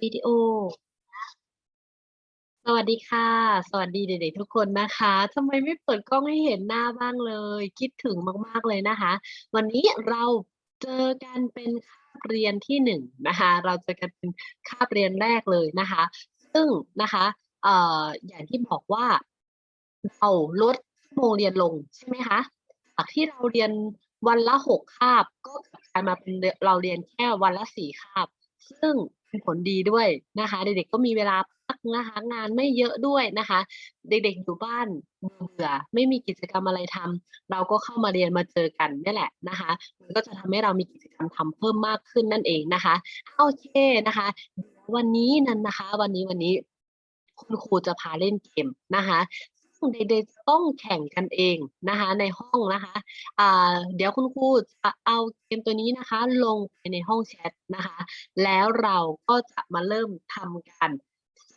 วิดีโอ สวัสดีค่ะ สวัสดีเด็กๆทุกคนนะคะทำไมไม่เปิดกล้องให้เห็นหน้าบ้างเลย คิดถึงมากๆเลยนะคะ วันนี้เราเจอกันเป็นคาบเรียนที่หนึ่งนะคะ เราเจอกันเป็นคาบเรียนแรกเลยนะคะ ซึ่งนะคะเอ่ออย่างที่บอกว่าเราลดชั่วโมงเรียนลงใช่ไหมคะจากที่เราเรียนวันละหกคาบ ก็กลายมาเป็นเราเรียนแค่วันละสี่คาบ ซึ่ง ผลดีด้วยนะคะ เด็กๆก็มีเวลาพักนะคะงานไม่เยอะด้วยนะคะ เด็กๆอยู่บ้านเบื่อไม่มีกิจกรรมอะไรทำเราก็เข้ามาเรียนมาเจอกันนี่แหละนะคะ มันก็จะทำให้เรามีกิจกรรมทำเพิ่มมากขึ้นนั่นเองนะคะโอเคนะคะ วันนี้นั้นนะคะ วันนี้วันนี้คุณครูจะพาเล่นเกมนะคะ เด็กๆต้องแข่งกันเองนะคะ ในห้องนะคะอ่าเดี๋ยวคุณครูจะเอาเกมตัวนี้นะคะ ลงไปในห้องแชทนะคะ แล้วเราก็จะมาเริ่มทำการ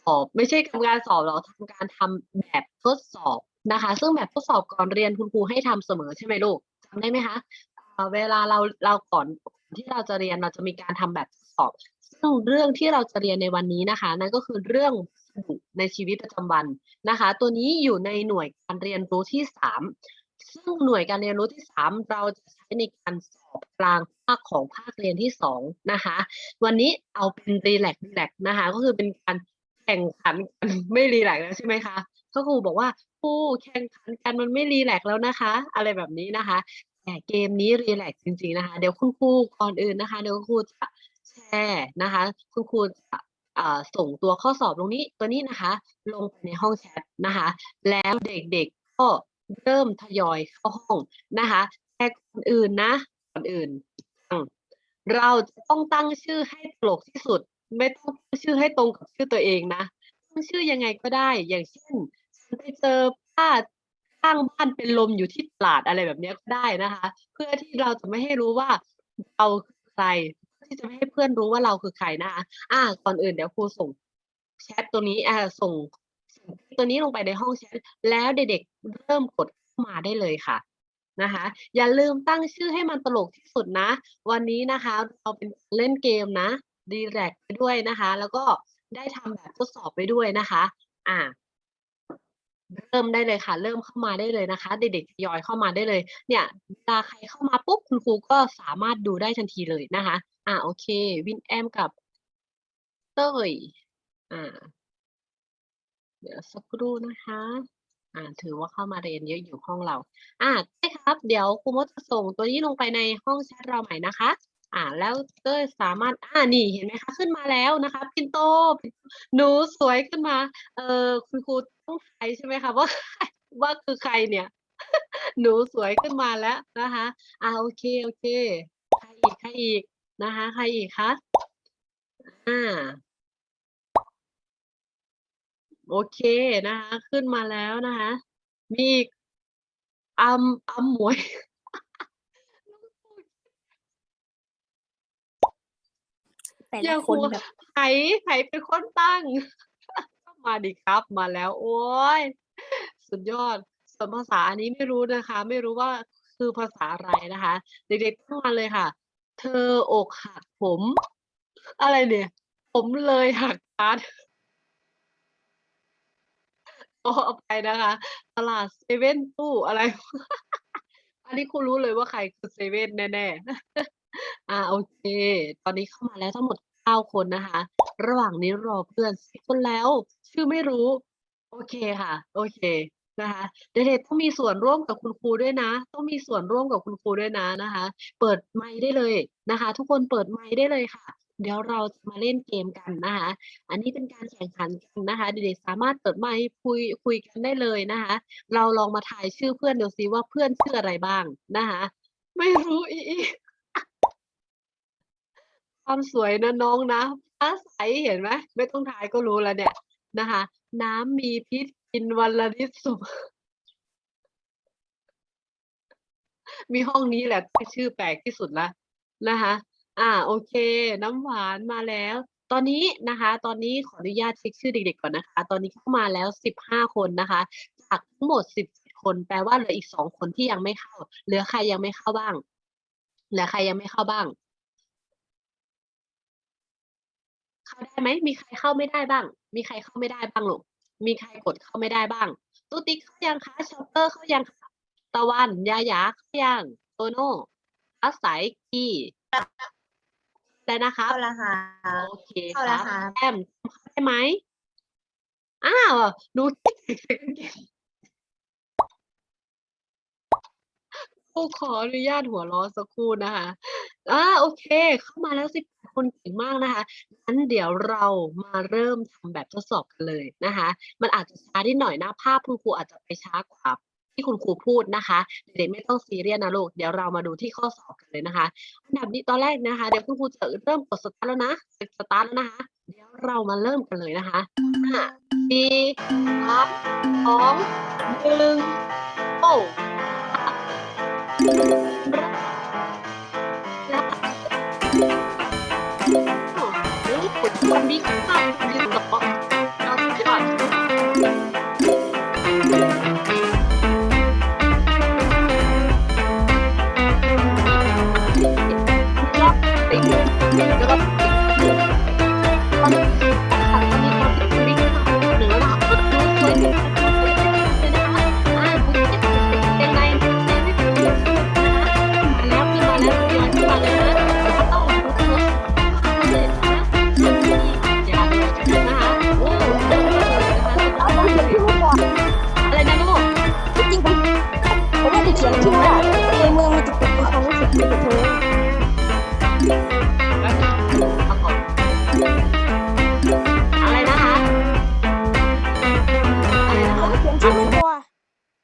สอบ ไม่ใช่ทำการสอบหรอกทำการทำแบบทดสอบนะคะ ซึ่งแบบทดสอบก่อนเรียนคุณครูให้ทำเสมอใช่ไหมลูกจำได้ไหมคะเวลาเราเราก่อนที่เราจะเรียนเราจะมีการทำแบบทดสอบ ซึ่งเรื่องที่เราจะเรียนในวันนี้นะคะ นั่นก็คือเรื่อง ในชีวิตประจำวันนะคะ ตัวนี้อยู่ในหน่วยการเรียนรู้ที่สามซึ่งหน่วยการเรียนรู้ที่สามเราจะใช้ในการสอบกลางภาคของภาคเรียนที่สองนะคะ วันนี้เอาเป็นรีแลกรีแลกนะคะ ก็คือเป็นการแข่งขันกันไม่รีแลกซ์แล้วใช่ไหมคะก็ครูบอกว่าครูแข่งขันกันมันไม่รีแลกซ์แล้วนะคะ อะไรแบบนี้นะคะแต่เกมนี้รีแลกซ์จริงๆนะคะ เดี๋ยวคุณครูก่อนอื่นนะคะ เดี๋ยวคุณครูจะแชร์นะคะ คุณครูจะ ส่งตัวข้อสอบตรงนี้ตัวนี้นะคะ ลงไปในห้องแชทนะคะ แล้วเด็กๆก็เริ่มทยอยเข้าห้องนะคะแต่ก่อนอื่นนะก่อนอื่น เราจะต้องตั้งชื่อให้ตลกที่สุด ไม่ต้องตั้งชื่อให้ตรงกับชื่อตัวเองนะตั้งชื่อยังไงก็ได้ อย่างเช่นฉันไปเจอป้าข้างบ้านเป็นลมอยู่ที่ตลาดอะไรแบบนี้ก็ได้นะคะ เพื่อที่เราจะไม่ให้รู้ว่าเราคือใคร ที่จะไม่ให้เพื่อนรู้ว่าเราคือใครนะคะอ่าก่อนอื่นเดี๋ยวครูส่งแชทตัวนี้อ่าส่งตัวนี้ลงไปในห้องแชทแล้วเด็กๆเริ่มกดเข้ามาได้เลยค่ะนะคะ อย่าลืมตั้งชื่อให้มันตลกที่สุดนะ วันนี้นะคะ เราเป็นเล่นเกมนะดีแลกไปด้วยนะคะ แล้วก็ได้ทำแบบทดสอบไปด้วยนะคะ อ่าเริ่มได้เลยค่ะ เริ่มเข้ามาได้เลยนะคะ เด็กๆยอยเข้ามาได้เลย เนี่ยเวลาใครเข้ามาปุ๊บคุณครูก็สามารถดูได้ทันทีเลยนะคะ อ่าโอเค วินแอมกับเต้ยอ่า เดี๋ยวสักครู่นะคะ อ่า ถือว่าเข้ามาเรียนเยอะอยู่ห้องเรา อ่าใช่ครับ เดี๋ยวครูมดจะส่งตัวนี้ลงไปในห้องแชทเราใหม่นะคะ อ่า แล้วเต้ยสามารถ อ่า นี่เห็นไหมคะ ขึ้นมาแล้วนะคะปินโต หนูสวยขึ้นมา เออคุณครูต้องทายใช่ไหมคะว่าว่าคือใครเนี่ย หนูสวยขึ้นมาแล้วนะคะ อ่า โอเค โอเค ใครอีก ใครอีก นะคะ ใครอีกคะอ่าโอเคนะคะ ขึ้นมาแล้วนะคะ มีอีกอำอำหมวยแต่อย่าละคครูนแบบไผไผเป็นคนตั้ง มาดิครับมาแล้ว โอ้ยสุดยอดส่วนภาษาอันนี้ไม่รู้นะคะ ไม่รู้ว่าคือภาษาอะไรนะคะ เด็กๆตั้งมาเลยค่ะ เธออกหักผม อะไรเนี่ย ผมเลยหักพาร์ทขออภัยนะคะตลาดเซเว่นตู้อะไร อันนี้ครูรู้เลยว่าใครคือเซเว่นแน่ๆ อ่าโอเค ตอนนี้เข้ามาแล้วทั้งหมดเก้าคนนะคะ ระหว่างนี้รอเพื่อนสิคนแล้ว ชื่อไม่รู้ โอเคค่ะ โอเค นะคะเด็กๆต้องมีส่วนร่วมกับคุณครูด้วยนะ ต้องมีส่วนร่วมกับคุณครูด้วยนะนะคะ เปิดไมค์ได้เลยนะคะ ทุกคนเปิดไมค์ได้เลยค่ะ เดี๋ยวเราจะมาเล่นเกมกันนะคะ อันนี้เป็นการแข่งขันกันนะคะเด็กๆสามารถเปิดไมค์คุยคุยกันได้เลยนะคะ เราลองมาทายชื่อเพื่อนดูซิว่าเพื่อนชื่ออะไรบ้างนะคะ ไม่รู้อีอีความสวยนะน้องนะฟ้าใสเห็นไหมไม่ต้องทายก็รู้แล้วเนี่ยนะคะ น้ำมีพิษ กินวันละนิดสุมีห้องนี้แหละที่ชื่อแปลกที่สุดละนะคะ อ่า โอเค น้ำหวานมาแล้ว ตอนนี้นะคะ ตอนนี้ขออนุญาตเช็คชื่อเด็กๆก่อนนะคะ ตอนนี้เข้ามาแล้วสิบห้าคนนะคะ จากทั้งหมดสิบคนแปลว่าเหลืออีกสองคนที่ยังไม่เข้า เหลือใครยังไม่เข้าบ้าง เหลือใครยังไม่เข้าบ้าง เข้าได้ไหม มีใครเข้าไม่ได้บ้าง มีใครเข้าไม่ได้บ้างลูก มีใครกดเข้าไม่ได้บ้างตุ๊ติ๊กเข้ายังคะชอปเปอร์เข้ายังคะตะวันยายาเข้ายังโตโน่อาศัยกีได้นะครับเข้าแล้วค่ะโอเคคเข้าแล้รัวบครับแอมเข้าได้ไหมอ้าวหนูค รูขออนุญาตหัวเราะสักครู่นะคะอ่าโอเค เข้ามาแล้วสิคนเก่งมากนะคะงั้นเดี๋ยวเรามาเริ่มทำแบบทดสอบกันเลยนะคะ มันอาจจะช้านิดหน่อยนะภาพคุณครูอาจจะไปช้ากว่าที่คุณครูพูดนะคะ เด็กไม่ต้องซีเรียสนะลูก เดี๋ยวเรามาดูที่ข้อสอบกันเลยนะคะ อันดับนี้ตอนแรกนะคะ เดี๋ยวคุณครูจะเริ่มกดสตาร์ทแล้วนะสตาร์ทแล้วนะคะ เดี๋ยวเรามาเริ่มกันเลยนะคะห้าสี่สามสองหนึ่งโอ้ Thank you. ขียนชื่อว่าในเมืองมีแต่เป็นความรู้สึกที่กับเธอเอาก่อะไรนะคะอะไรนะคะเขียนชื่อไม่พอ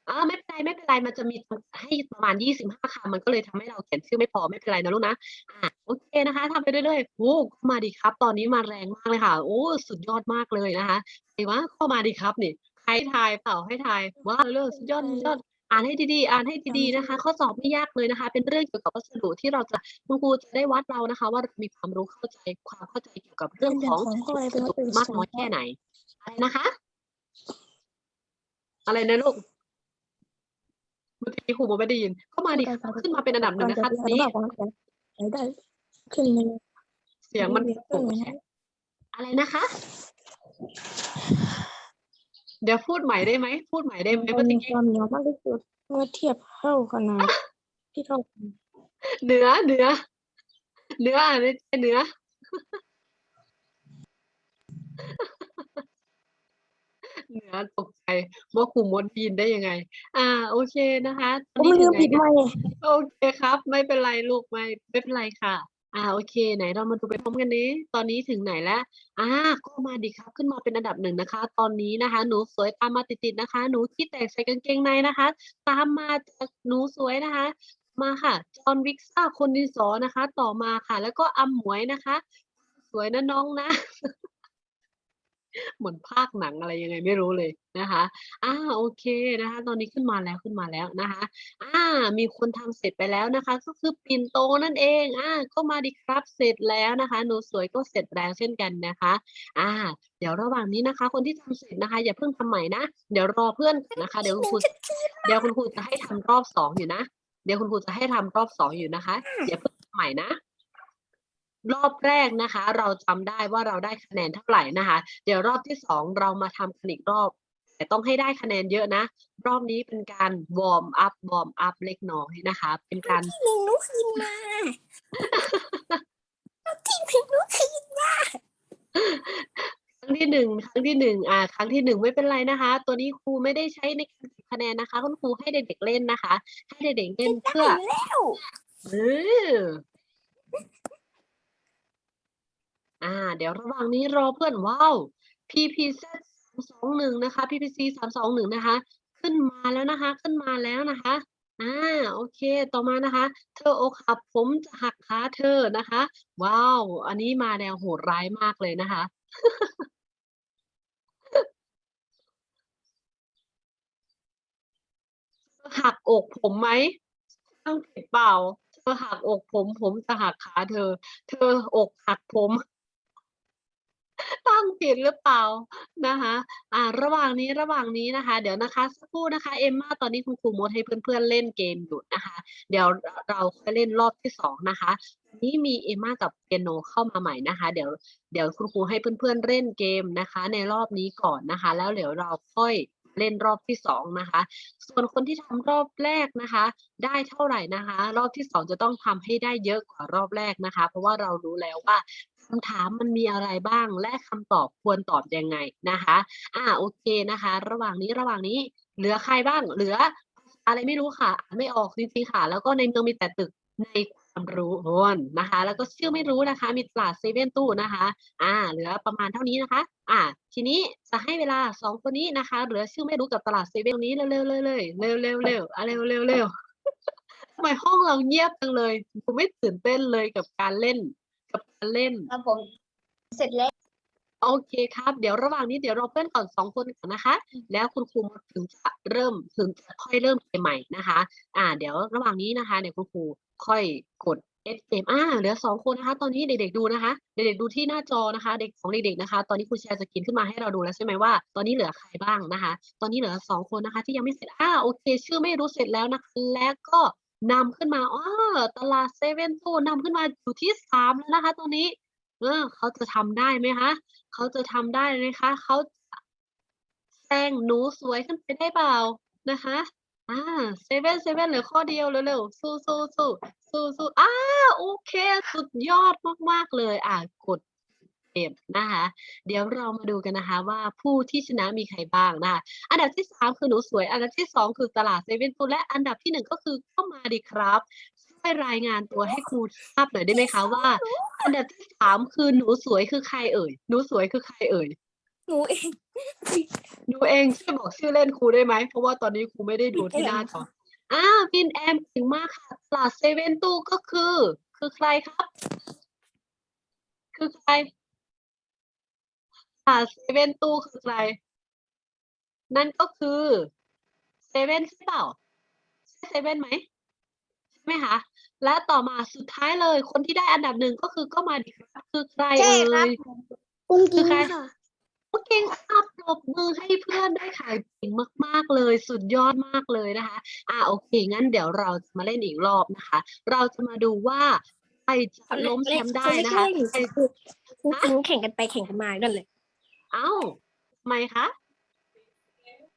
อ่าไม่เป็นไรไม่เป็นไรมันจะมีให้ประมาณยี่สิบห้าคำมันก็เลยทำให้เราเขียนชื่อไม่พอไม่เป็นไรนะลูกนะอ่าโอเคนะคะทำไปเรื่อยๆโอ้มาดีครับ ตอนนี้มาแรงมากเลยค่ะโอ้สุดยอดมากเลยนะคะไอ้ว่าเข้ามาดีครับนี่ใครทายเปล่าให้ทายว้าวเรื่องสุดยอดสุดยอด อ่านให้ดีๆ อ่านให้ดีๆนะคะ ข้อสอบไม่ยากเลยนะคะ เป็นเรื่องเกี่ยวกับวัสดุที่เราจะคุณครูจะได้วัดเรานะคะ ว่าเรามีความรู้เข้าใจความเข้าใจเกี่ยวกับเรื่องของของก็เลยวัเป็นสวัตดุถุมากน้อยแค่ไหนอะไรนะคะ อะไรนะลูกเมื่อกี้ครูบอกไม่ได้ยินเข้ามาดิครับขึ้นมาเป็นอันดับหนึ่งนะคะตอนนี้ได้ขึ้นเลยเสียงมันขึ้นเลยนะอะไรนะคะ เดี๋ยวพูดใหม่ได้ไหม พูดใหม่ได้ไหมมัเมื่อนมีกี้ความเหนียวมากที่สุดเมื่อเทียบเท่าขนาดที่เท่ากันเนื้อเนื้อเนื้ออะไรเนื้อเนื้อตกใจว่าครูมดได้ยินได้ยังไง อ่า โอเคนะคะตผอนมนี้ลืถึมงไหนปิดกันไมค์โอเคครับ ไม่เป็นไรลูกไม่ไม่เป็นไรค่ะ อ่า โอเค ไหนเรามาดูไปพร้อมกันนี้ ตอนนี้ถึงไหนแล้ว อ่า ก็มาดีครับ ขึ้นมาเป็นอันดับหนึ่งนะคะ ตอนนี้นะคะ หนูสวยตามมาติดๆนะคะ หนูที่แตกใส่กางเกงในนะคะ ตามมาจากหนูสวยนะคะ มาค่ะ จอห์นวิกซ่า คนดินสอนะคะ ต่อมาค่ะ แล้วก็อัมหมวยนะคะ สวยนะน้องนะ เหมือนภาคหนังอะไรยังไงไม่รู้เลยนะคะอ่าโอเคนะคะ ตอนนี้ขึ้นมาแล้วขึ้นมาแล้วนะคะอ่ามีคนทำเสร็จไปแล้วนะคะ ก็คือปิ่นโตนั่นเองอ่าก็มาดีครับเสร็จแล้วนะคะ หนูสวยก็เสร็จแล้วเช่นกันนะคะอ่าเดี๋ยวระหว่างนี้นะคะ คนที่ทำเสร็จนะคะ อย่าเพิ่งทำใหม่นะเดี๋ยวรอเพื่อนก่อนนะคะ เดี๋ยวคุณครูเดี๋ยวคุณครูจะให้ทำรอบสองอยู่นะเดี๋ยวคุณครูจะให้ทำรอบสองอยู่นะคะอย่าเพิ่งทำใหม่นะ รอบแรกนะคะ เราจำได้ว่าเราได้คะแนนเท่าไหร่นะคะ เดี๋ยวรอบที่สองเรามาทำกันอีกรอบ แต่ต้องให้ได้คะแนนเยอะนะ รอบนี้เป็นการวอร์มอัพวอร์มอัพเล็กน้อยนะคะ เป็นการหนึ่งนุคืนมาที่หนึ่งนุคืนครั้งที่หนึ่งครั้งที่หนึ่งอ่า ครั้งที่หนึ่งไม่เป็นไรนะคะ ตัวนี้ครูไม่ได้ใช้ในการเก็บคะแนนนะคะ คุณครูให้เด็กๆเล่นนะคะ ให้เด็กๆเล่นเพื่อแล้วเออ อ่า เดี๋ยวระหว่างนี้รอเพื่อนว้าว PPZ สามสองหนึ่งนะคะ PPC สามสองหนึ่งนะคะ ขึ้นมาแล้วนะคะ ขึ้นมาแล้วนะคะอ่าโอเค ต่อมานะคะ เธออกหักผมจะหักขาเธอนะคะ ว้าว อันนี้มาแนวโหดร้ายมากเลยนะคะ หักอกผมไหมต้องเก็บเปล่า เธอหักอกผม ผมจะหักขาเธอ เธออกหักผม ตั้งผิดหรือเปล่านะคะ อ่า ระหว่างนี้ ระหว่างนี้นะคะ เดี๋ยวนะคะสักครู่นะคะ เอมมาตอนนี้คุณครูมดให้เพื่อนๆเล่นเกมอยู่นะคะ เดี๋ยวเราค่อยเล่นรอบที่สองนะคะวันนี้มีเอมมากับเปียโนเข้ามาใหม่นะคะ เดี๋ยว เดี๋ยวคุณครูให้เพื่อนๆเล่นเกมนะคะ ในรอบนี้ก่อนนะคะ แล้วเดี๋ยวเราค่อย เล่นรอบที่สองนะคะ ส่วนคนที่ทำรอบแรกนะคะ ได้เท่าไหร่นะคะ รอบที่สองจะต้องทำให้ได้เยอะกว่ารอบแรกนะคะ เพราะว่าเรารู้แล้วว่าคำถามมันมีอะไรบ้าง และคำตอบควรตอบยังไงนะคะอ่าโอเคนะคะ ระหว่างนี้ระหว่างนี้เหลือใครบ้างเหลืออะไรไม่รู้ค่ะอ่านไม่ออกจริงๆค่ะ แล้วก็ในเมืองมีแต่ตึกใน ความรู้นนะคะ แล้วก็ชื่อไม่รู้นะคะ มีตลาดเซเว่นตู้นะคะ อ่า เหลือประมาณเท่านี้นะคะ อ่า ทีนี้จะให้เวลาสองคนนี้นะคะ เหลือชื่อไม่รู้กับตลาดเซเว่นนี้เร็วๆเลยเลยเร็วๆเร็วๆเร็วๆอะเร็วเร็วๆเร็วทำไมห้องเราเงียบจังเลยผมไม่ตื่นเต้นเลยกับการเล่น กับการเล่นครับผมเสร็จแล้ว โอเคครับ เดี๋ยวระหว่างนี้เดี๋ยวเราเพื่อนก่อนสองคนก่อนนะคะ แล้วคุณครูถึงจะเริ่มถึงจะค่อยเริ่มเกมใหม่นะคะ อ่า เดี๋ยวระหว่างนี้นะคะเดี๋ยวคุณครูค่อยกด S M อ่าเหลือสองคนนะคะ ตอนนี้เด็กๆดูนะคะ เด็กๆดูที่หน้าจอนะคะ เด็กของเด็กๆนะคะ ตอนนี้ครูแชร์สกรีนขึ้นมาให้เราดูแล้วใช่ไหมว่า ตอนนี้เหลือใครบ้างนะคะ ตอนนี้เหลือสองคนนะคะ ที่ยังไม่เสร็จอ่าโอเค ชื่อไม่รู้เสร็จแล้วนะคะแล้วก็นำขึ้นมาอ๋อตลาดเซเว่นตู้นำขึ้นมาอยู่ที่สามแล้วนะคะ ตอนนี้ เออเขาจะทำได้ไหมคะเขาจะทำได้ไหมคะเขาแซงหนูสวยขึ้นไปได้เปล่านะคะอ่าเซเว่นเซเว่นเหลือข้อเดียวเร็วๆสู้สู้สู้สู้สู้อ่าโอเค สุดยอดมากๆเลย อ่ากดเกมนะคะ เดี๋ยวเรามาดูกันนะคะว่าผู้ที่ชนะมีใครบ้างนะคะอันดับที่สามคือหนูสวย อันดับที่สองคือตลาดเซเว่นฟูและอันดับที่หนึ่งก็คือเข้ามาดีครับ ช่วยรายงานตัวให้ครูทราบหน่อยได้ไหมคะว่า อันดับที่สามคือหนูสวยคือใครเอ่ย หนูสวยคือใครเอ่ย หนูเอง หนูเองช่วยบอกชื่อเล่นครูได้ไหม เพราะว่าตอนนี้ครูไม่ได้ดูที่หน้าจออ้าวพินแอมเก่งมากค่ะตลาดเซเว่นตู้ก็คือ คือใครครับ คือใครตลาดเซเว่นตู้คือใคร นั่นก็คือเซเว่นใช่เปล่าใช่เซเว่นไหมใช่ไหมคะ และต่อมาสุดท้ายเลย คนที่ได้อันดับหนึ่งก็คือก็มาดีครับคือใครใช่เอ่ครับยกุ้งคืกิ้องใครค่ะ โอเคครับปรบมือให้เพื่อนด้วยค่ะเก่งมาก ๆ เลย สุดยอดมากเลยนะคะ อ่าโอเค งั้นเดี๋ยวเราจะมาเล่นอีกรอบนะคะ เราจะมาดูว่าใครจะล้มแชมป์ได้นะคะใครกุ้งกิ้งแข่งกันไปแข่งกันมานั่นเลย เอ้าทำไมคะ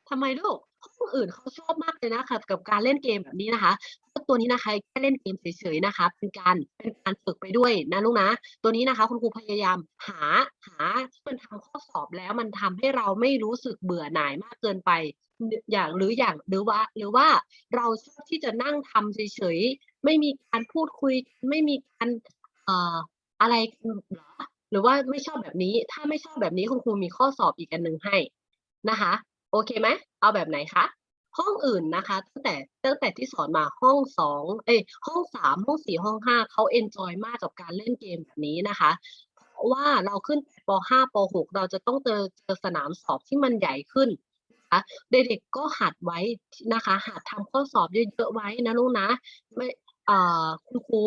ทำไมลูกคนอื่นเขาชอบมากเลยนะคะกับการเล่นเกมแบบนี้นะคะเพราะ ตัวนี้นะคะแค่เล่นเกมเฉยๆนะคะเป็นการเป็นการฝึกไปด้วยนะลูกนะ ตัวนี้นะคะคุณครูพยายามหาหามันทำข้อสอบแล้วมันทำให้เราไม่รู้สึกเบื่อหน่ายมากเกินไปอย่างหรืออย่างหรือว่า หรือว่าเราชอบที่จะนั่งทำเฉยๆไม่มีการพูดคุยไม่มีการเอ่ออะไรหรอหรือว่าไม่ชอบแบบนี้ ถ้าไม่ชอบแบบนี้คุณครูมีข้อสอบอีกอันหนึ่งให้นะคะ โอเคไหมเอาแบบไหนคะ ห้องอื่นนะคะ ตั้งแต่ตั้งแต่ที่สอนมาห้องสองเอ้ยห้องสามห้องสี่ห้องห้าเขาเอนจอยมากกับการเล่นเกมแบบนี้นะคะเพราะว่าเราขึ้นปห้าปหกเราจะต้องเจอเจอสนามสอบที่มันใหญ่ขึ้นนะคะเด็กๆก็หัดไว้นะคะ หัดทำข้อสอบเยอะๆไว้นะลูกนะไม่เอ่อคุณครู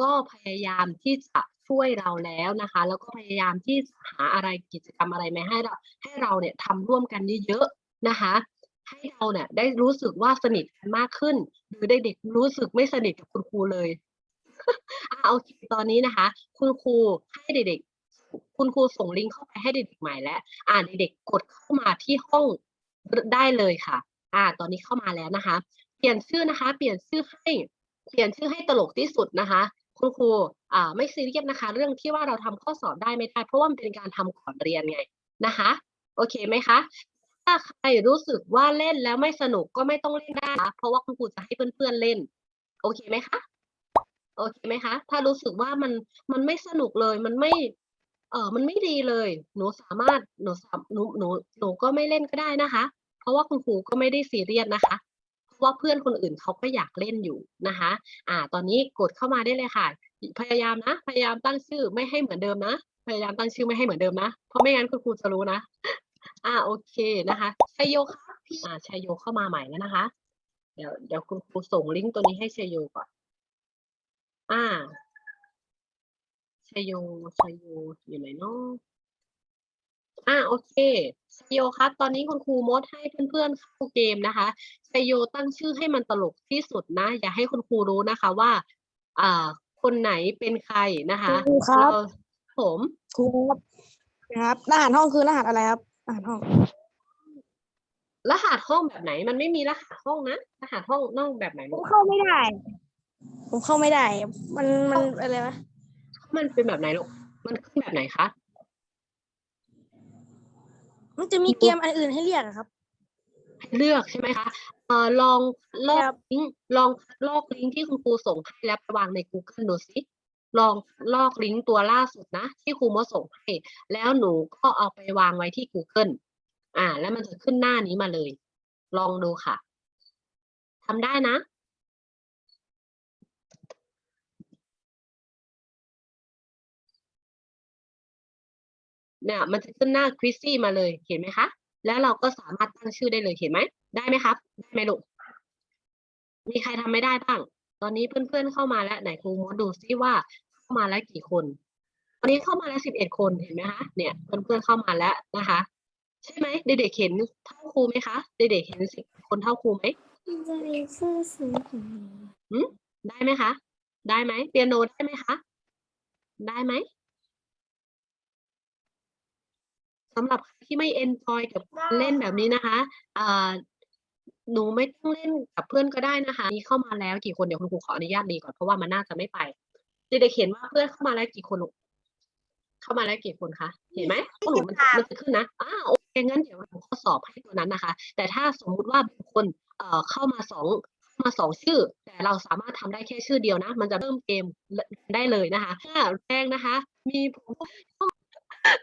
ก็พยายามที่จะช่วยเราแล้วนะคะ แล้วก็พยายามที่หาอะไรกิจกรรมอะไรมาให้เราให้เราเนี่ยทำร่วมกันเยอะๆนะคะ ให้เราเนี่ยได้รู้สึกว่าสนิทกันมากขึ้น หรือได้เด็กรู้สึกไม่สนิทกับคุณครูเลยเอาคตอนนี้นะคะ คุณครูให้เด็กๆคุณครูส่งลิงก์เข้าไปให้เด็กๆใหม่แล้ว อ่าเด็กๆกดเข้ามาที่ห้องได้เลยค่ะ อ่า ตอนนี้เข้ามาแล้วนะคะ เปลี่ยนชื่อนะคะ เปลี่ยนชื่อให้เปลี่ยนชื่อให้ตลกที่สุดนะคะคุณครูอ่าไม่ซีเรียสนะคะ เรื่องที่ว่าเราทำข้อสอบได้ไม่ได้ เพราะว่ามันเป็นการทำก่อนเรียนไงนะคะ โอเคไหมคะ ถ้าใครรู้สึกว่าเล่นแล้วไม่สนุกก็ไม่ต้องเล่นได้นะเพราะว่าคุณครูจะให้เพื่อนๆเล่น โอเคไหมคะโอเคไหมคะ ถ้ารู้สึกว่ามันมันไม่สนุกเลย มันไม่ เออมันไม่ดีเลย หนูสามารถหนูสามหนูหนูหนูก็ไม่เล่นก็ได้นะคะ เพราะว่าคุณครูก็ไม่ได้ซีเรียสนะคะเพราะว่าเพื่อนคนอื่นเขาก็อยากเล่นอยู่นะคะ อ่า ตอนนี้กดเข้ามาได้เลยค่ะ พยายามนะ พยายามตั้งชื่อไม่ให้เหมือนเดิมนะ พยายามตั้งชื่อไม่ให้เหมือนเดิมนะ เพราะไม่งั้นคุณครูจะรู้นะ อ่าโอเคนะคะชัยโยครับพี่อ่าชัยโยเข้ามาใหม่แล้วนะคะ เดี๋ยวเดี๋ยวคุณครูส่งลิงก์ตัวนี้ให้ชัยโยก่อน อ่าชัยโยชัยโยอยู่ไหนเนาะอ่าโอเคชยโยครับ ตอนนี้คุณครูมดให้เพื่อนๆเข้าเกมนะคะชยโยตั้งชื่อให้มันตลกที่สุดนะ อย่าให้คุณครูรู้นะคะว่า อ่า คนไหนเป็นใครนะคะครูครับเาผม ครูครับนะครับรหัสห้องคือรหัสอะไรครับ รหัสห้อง รหัสห้องแบบไหน มันไม่มีรหัสห้องนะ รหัสห้องน้องแบบไหนผลูมกเข้าไม่ได้ ผมเข้าไม่ได้ มันมันอะไรวะมันเป็นแบบไหนลูก มันขึ้นแบบไหนคะ มันจะมีเกมอันอื่นให้เรียกอะครับ ให้เลือกใช่ไหมคะเอ่อลองลอครักบ ลิงก์ลองลอกลิงก์ที่คุณครูส่งให้แล้วไปวางใน Google ดูสิ ลองลอกลิงก์ตัวล่าสุดนะ ที่ครูมดส่งให้แล้วหนูก็เอาไปวางไว้ที่ Google อ่า แล้วมันจะขึ้นหน้านี้มาเลย ลองดูค่ะทำได้นะเนี่ยมันจะขึ้นหน้าควิซซี่มาเลยเห็นไหมคะ แล้วเราก็สามารถตั้งชื่อได้เลยเห็นไหม ได้ไหมครับ ได้ไหมลูก มีใครทำไม่ได้บ้าง ตอนนี้เพื่อนๆเข้ามาแล้วไหนครูมดดูซิว่าเข้ามาแล้วกี่คนตอนนี้เข้ามาแล้วสิบเอ็ดคนเห็นไหมคะเนี่ยเพื่อนๆเข้ามาแล้วนะคะ ใช่ไหมเด็กๆเห็นเท่าครูไหมคะเด็กๆเห็นสิบคนเท่าครูไหมจะมีชื่อสีของได้ไหมคะ ได้ไหมเปียโนได้ไหมคะ ได้ไหมสำหรับใครที่ไม่เอนจอยกับการเล่นแบบนี้นะคะอ่า หนูไม่ต้องเล่นกับเพื่อนก็ได้นะคะนี่เข้ามาแล้วกี่คนเดี๋ยวคุณครูขออนุญาตดีก่อนเพราะว่ามันน่าจะไม่ไปเด็กๆเห็นว่าเพื่อนเข้ามาแล้วกี่คนลูกเข้ามาแล้วกี่คนคะเห็นไหมพวกหนูมันจะมันจะขึ้นนะอ้าวโอเคงั้นเดี๋ยวหนูข้อสอบให้ตัวนั้นนะคะ แต่ถ้าสมมุติว่าบางคนเอ่อเข้ามาสองเข้ามาสองชื่อ แต่เราสามารถทำได้แค่ชื่อเดียวนะ มันจะเริ่มเกมได้เลยนะคะถ้าแรกนะคะ มีผม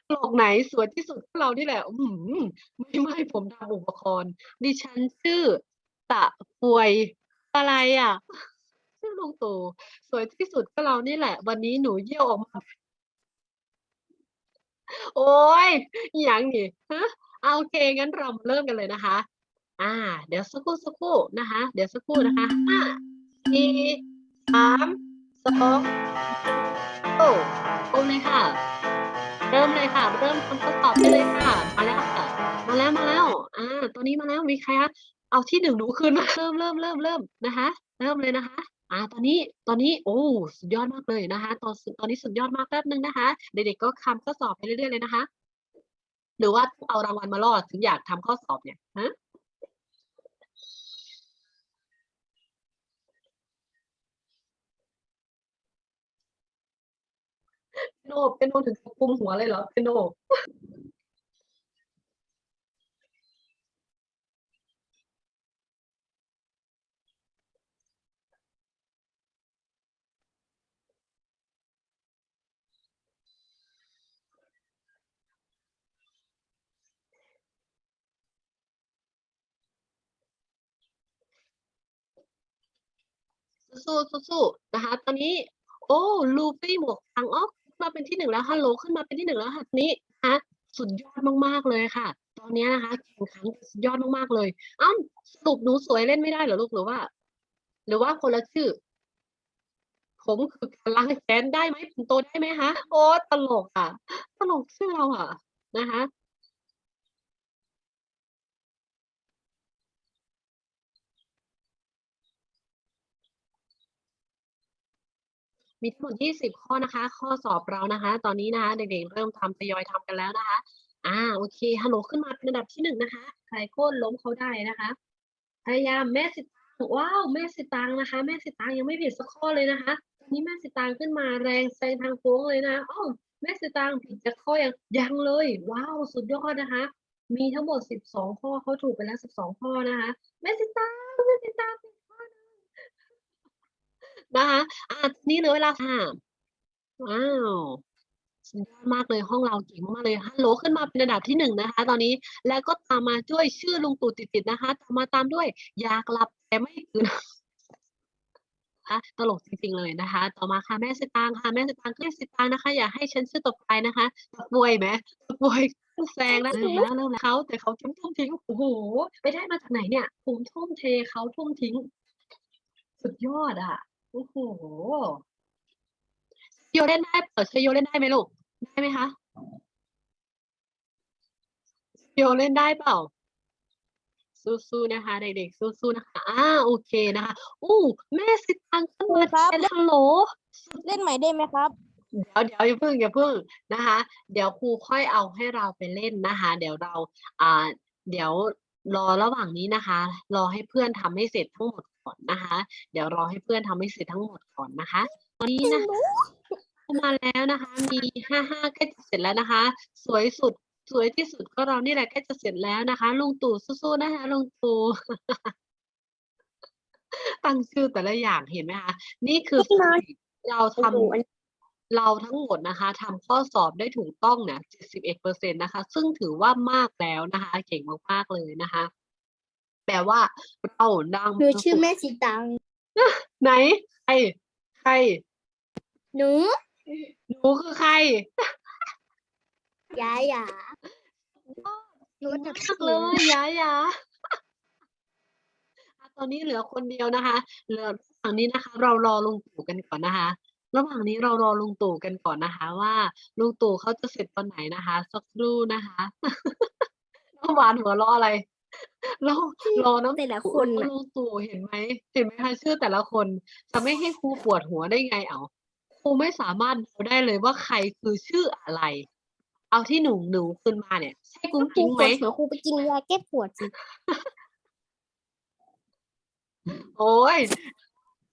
ตลกไหนสวยที่สุดก็เรานี่แหละอืมไม่ไม่ผมทำอุปกรณ์ดิฉันชื่อตะป่วยอะไรอะ ชื่อลุงตู่สวยที่สุดก็เรานี่แหละ วันนี้หนูเยี่ยวออกมา โอ้ยอย่างนี่ฮะเอาโอเคงั้นเรามาเริ่มกันเลยนะคะ อ่า เดี๋ยวสักครู่สักครู่นะคะ เดี๋ยวสักครู่นะคะห้าสี่สามสองโอ้โอ้เลยค่ะ เริ่มเลยค่ะ เริ่มทำข้อสอบได้เลยค่ะ มาแล้วค่ะ มาแล้วมาแล้ว อ่า ตัวนี้มาแล้วมีใครคะเอาที่หนึ่งหนูคืนมาเริ่มเริ่มเริ่มเริ่มนะคะ เริ่มเลยนะคะอ่าตอนนี้ตอนนี้โอ้สุดยอดมากเลยนะคะ ตอนตอนนี้สุดยอดมากแป๊บนึงนะคะ เด็กๆก็ทำข้อสอบไปเรื่อยๆเลยนะคะ หรือว่าเอารางวัลมาล่อถึงอยากทำข้อสอบเนี่ยฮะ เปน โนเป็นโนถึงกับกุมหัวเลยเหรอเป็นโนสู้สู้นะคะ ตอนนี้ โอ้ ลูฟี่หมวกฟางออขึ้น มาเป็นที่หนึ่งแล้วฮัลโหลขึ้นมาเป็นที่หนึ่งแล้วค่ะตอนนี้นะคะสุดยอดมากๆเลยค่ะ ตอนนี้นะคะแข่งขันสุดยอดมากๆเลยอ้าสรุปหนูสวยเล่นไม่ได้เหรอลูกหรือว่า หรือว่าคนละชื่อ ผมคือการล้างแค้นได้ไหมผมโตได้ไหมฮะโอ้ตลกอะ ตลกชื่อเราอะนะคะ มีทั้งหมด 20 ข้อนะคะ ข้อสอบเรานะคะ ตอนนี้นะคะ เด็กๆ เริ่มทำทยอยทำกันแล้วนะคะ อ่า โอเค ฮัลโหลขึ้นมาเป็นอันดับที่หนึ่งนะคะ ใครโค่นล้มเขาได้นะคะ พยายามแม่สิตางว้าว แม่สิตางนะคะ แม่สิตางยังไม่ผิดสักข้อเลยนะคะนนี้แม่สิตางขึ้นมาแรงแซงทางโค้งเลยนะอ้าวแม่สิตางผิดจากข้อยังยังเลย ว้าว สุดยอดนะคะ มีทั้งหมด 12 ข้อเขาถูกไปแล้ว 12 ข้อนะคะ แม่สิตางแม่สิตางผิดข้อหนึง นะคะอ่าทีนี้เหลือเวลาค่ะว้าวสุดยอดมากเลยห้องเราเก่งมากเลยฮัลโหลขึ้นมาเป็นอันดับที่หนึ่งนะคะ ตอนนี้แล้วก็ตามมาด้วยชื่อลุงตู่ติดๆนะคะตามมาตามด้วย อยากหลับแต่ไม่ตื่นนะคะตลกจริงๆเลยนะคะ ต่อมาค่ะแม่สิตางค่ะแม่สิตางแม่สิตางนะคะ อย่าให้ฉันชื่อตกไปนะคะตะบวยไหมตะบวยแซงแล้วแล้วเริ่มแล้วเขาแต่เขาทุ่มทุ่มทิ้งโอ้โหไปได้มาจากไหนเนี่ยผมทุ่มเทเขาทุ่มทิ้ง สุดยอดอะ โอ้โหโยเล่นได้เปิดชโยเล่นได้ไหมลูก ได้ไหมคะโยเล่นได้เปล่า สู้ๆนะคะ เด็กๆสู้ๆนะคะอ่าโอเคนะคะอู้แม่สิตังขึ้นมาครับเป็นฮัลโหลเล่นใหม่ได้ไหมครับเดี๋ยวเดี๋ยวอย่าเพิ่งอย่าเพิ่งนะคะ เดี๋ยวครูค่อยเอาให้เราไปเล่นนะคะ เดี๋ยวเรา อ่า เดี๋ยวรอระหว่างนี้นะคะ รอให้เพื่อนทำให้เสร็จทั้งหมด ก่อนนะคะ เดี๋ยวรอให้เพื่อนทำให้เสร็จทั้งหมดก่อนนะคะ ตอนนี้นะมาแล้วนะคะ มีห้าห้าใกล้จะเสร็จแล้วนะคะ สวยสุดสวยที่สุดก็เรานี่แหละใกล้จะเสร็จแล้วนะคะลุงตู่สู้ๆนะคะลุงตู่ตั้งชื่อแต่ละอย่างเห็นไหมคะนี่คือไม่น้อยเราทำเราทั้งหมดนะคะทำข้อสอบได้ถูกต้องเนี่ย71เปอร์เซ็นต์นะคะ ซึ่งถือว่ามากแล้วนะคะ เก่งมากๆเลยนะคะ แปลว่าเราดังหนูชื่อแม่สีตัง ไหนใครใคร หนูหนูคือใครยายาหนูเก่งมากเลยยายาอะตอนนี้เหลือคนเดียวนะคะ เหลือระหว่างนี้นะคะ เรารอลุงตู่กันก่อนนะคะ ระหว่างนี้เรารอลุงตู่กันก่อนนะคะ ว่าลุงตู่เขาจะเสร็จตอนไหนนะคะ สักครู่นะคะน้ำหวานหัวเราะอะไร รอรอน้ำแต่ละตู่คนรอน่ะลุงตู่เห็นไหม เห็นไหมคะชื่อแต่ละคน จะไม่ให้ครูปวดหัวได้ไงเอาครูไม่สามารถเดาได้เลยว่าใครคือชื่ออะไร เอาที่หนูหนูขึ้นมาเนี่ย ใช่กุ้งกิกิ้นงปไหม วดหัวครูไปกินยาแก้ปวดสิโอ้ย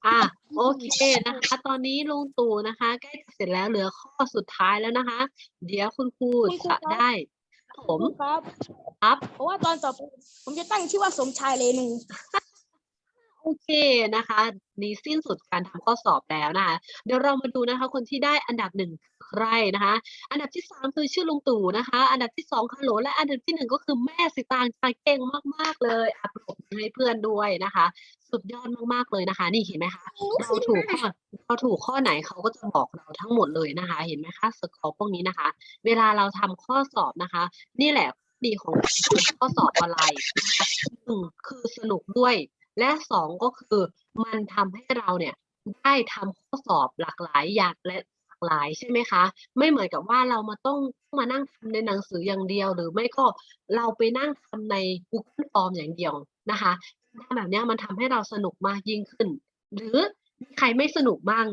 อะ โอเคนะคะ ตอนนี้ลุงตู่นะคะใกล้จะเสร็จแล้วเหลือข้อสุดท้ายแล้วนะคะ เดี๋ยวคุณครูคุณครูจะครับได้ ผม ครับ ครับ เพราะว่าตอนต่อไปผมจะตั้งชื่อว่าสมชายเรนูโอเคนะคะนี่สิ้นสุดการทำข้อสอบแล้วนะคะเดี๋ยวเรามาดูนะคะ คนที่ได้อันดับหนึ่งใครนะคะ อันดับที่สามคือชื่อลุงตู่นะคะ อันดับที่สองฮัลโหลและอันดับที่หนึ่งก็คือแม่สิตางค่ะเก่งมากๆเลยอะปรบมือให้เพื่อนด้วยนะคะ สุดยอดมากๆเลยนะคะ นี่เห็นไหมคะเราถูกข้อเราถูกข้อไหนเขาก็จะบอกเราทั้งหมดเลยนะคะ เห็นไหมคะสกอร์พวกนี้นะคะ เวลาเราทำข้อสอบนะคะ นี่แหละ ดีของการทำข้อสอบอะไรนะคะหนึ่งคือสนุกด้วย และสองก็คือมันทำให้เราเนี่ยได้ทำข้อสอบหลากหลายอย่างและหลากหลายใช่ไหมคะ ไม่เหมือนกับว่าเรามาต้องมานั่งทำในหนังสืออย่างเดียว หรือไม่ก็เราไปนั่งทำใน Google Form อย่างเดียวนะคะทำแบบนี้มันทำให้เราสนุกมากยิ่งขึ้น หรือมีใครไม่สนุกบ้าง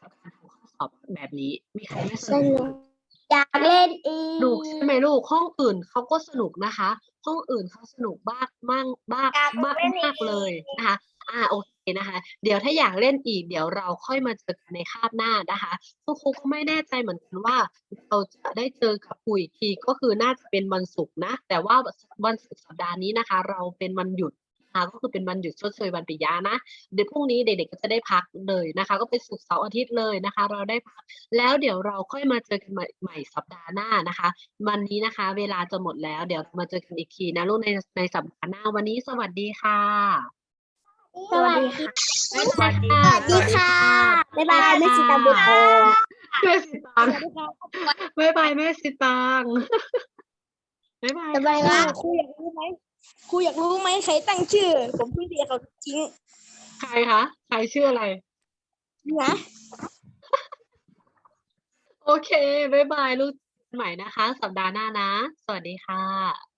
กับการทำข้อสอบแบบนี้ มีใครไม่สนุก อยากเล่นอีสนุกใช่ไหมลูกห้องอื่นเขาก็สนุกนะคะ ห้องอื่นเขาสนุกมากมากมากมากมากเลยนะคะอ่าโอเคนะคะ เดี๋ยวถ้าอยากเล่นอีก เดี๋ยวเราค่อยมาเจอกันในคาบหน้านะคะคุณครูก็ไม่แน่ใจเหมือนกันว่า เราจะได้เจอกับครูอีกทีก็คือน่าจะเป็นวันศุกร์นะ แต่ว่าวันศุกร์สัปดาห์นี้นะคะ เราเป็นวันหยุด นะคะ ก็คือเป็นวันหยุดชดเชยวันปิยะนะ เดี๋ยวพรุ่งนี้เด็กๆก็จะได้พักเลยนะคะ ก็เป็นศุกร์เสาร์อาทิตย์เลยนะคะ เราได้พักแล้วเดี๋ยวเราค่อยมาเจอกันใหม่ใหม่สัปดาห์หน้านะคะ วันนี้นะคะ เวลาจะหมดแล้ว เดี๋ยวมาเจอกันอีกทีนะลูกในในสัปดาห์หน้าวันนี้สวัสดีค่ะ สวัสดีค่ะบ๊ายบายค่ะ สวัสดีค่ะ บ๊ายบายแม่สีตังบุตรโอแม่สิตังสวัสดีค่ะบ๊ายบายแม่สิตังบ๊ายบาย สบายมากครูอยากรู้ไหม ครูอยากรู้ไหมใครตั้งชื่อ ผมเพิ่งเรียนเขาจริงใครคะ ใครชื่ออะไร นะโอเค บ๊ายบายลูกใหม่นะคะ สัปดาห์หน้านะ สวัสดีค่ะ